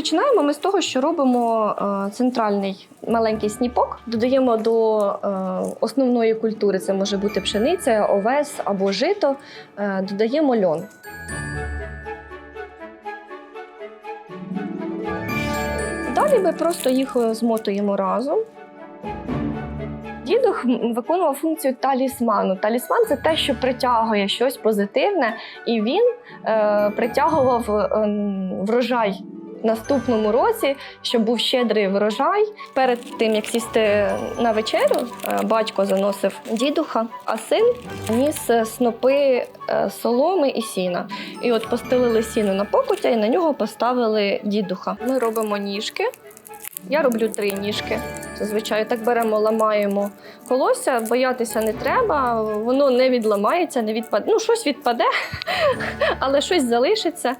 Починаємо ми з того, що робимо е, центральний маленький сніпок, додаємо до е, основної культури, це може бути пшениця, овес або жито, е, додаємо льон. Далі ми просто їх змотуємо разом. Дідух виконував функцію талісману. Талісман це те, що притягує щось позитивне, і він е, притягував е, врожай наступному році, щоб був щедрий врожай. Перед тим як сісти на вечерю, е, батько заносив дідуха, а син ніс е, снопи е, соломи і сіна. І от постелили сіно на покуття і на нього поставили дідуха. Ми робимо ніжки. Я роблю три ніжки. Зазвичай так беремо, ламаємо колосся, боятися не треба, воно не відламається, не відпаде. Ну, щось відпаде, але щось залишиться.